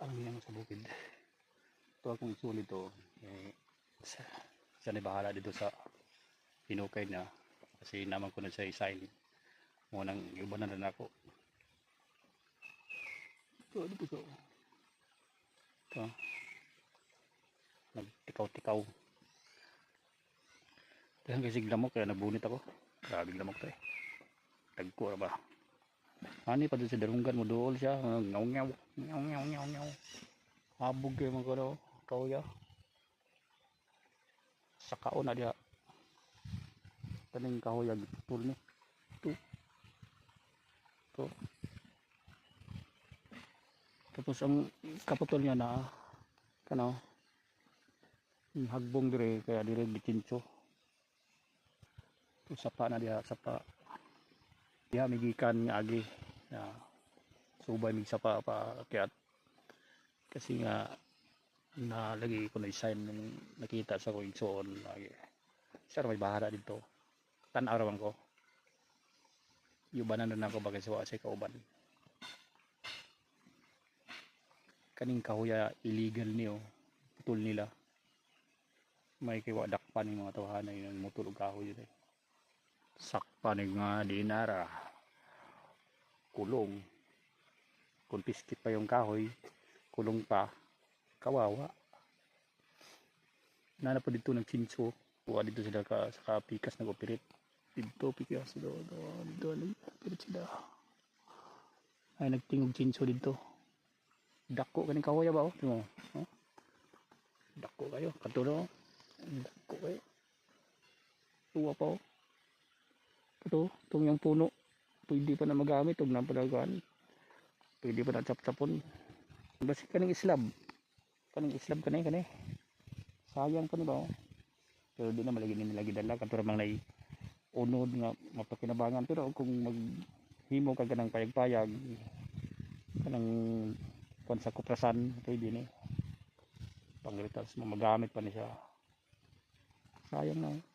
ang yan sa bukid. Ito akong isulit to eh, sa, na bahala dito sa hinukay na kasi naman ko na siya isign. Mo nang iba na rin ako. Ito ano po siya ito. Nagtikaw-tikaw. Dahil kasi lamok kaya nabunit ako. Grabe lamok to eh. Tagko ba Ani pa doon sa mo dool siya. Ngaw ngaw. Ngaw ngaw ngaw ngaw. Habog kayo mga kano. Kauya. Sa kaon na diha. Taning kahuyag. Tul ni. Tu. Tu. Tapos ang kaputol niya na kano hagbong dire kaya dire bitincho. Tu sapa na diha sapa. Diha migikan nga agi na subay mig sapa pa kaya't kasi nga nalagi ko na sign nung nakita sa ko igsoon lagi. Sir may bahara dito. Tan arawan ko. Yubanan na ako bagay sa sa kauban. Kaning kahuya illegal niyo putol nila. May kiwadak pa ng mga tawahanay ng mutulog kahoy yun eh sakpa ni nga dinara kulong. Confiscate pa yung kahoy kulong pa. Kawawa. Nana pa dito nagchinso kuha dito sila ka, sa kapikas nag-operate dito pikas do dito nag-operate sila. Ay nagtingog chinso dito. Dako kaning kahoy ba oh? Tingnan mo, oh. Dako kayo katulo. Dako kayo. Tuwa pa oh. Ito, itong yung puno. Pwede pa na magamit, huwag na palagaan. Pwede pa na chap-chapon. Basi kaning islab. Kaning islab kanay kanay. Sayang pa ba? oh. Pero di na malagi nila lagi dala. Kanto ramang nai unod nga mapakinabangan. Pero kung maghimo ka ganang payag-payag, kanang kung sa kuprasan, pwede ni. Pangritas mo magamit pa ni siya. Sayang na. oh.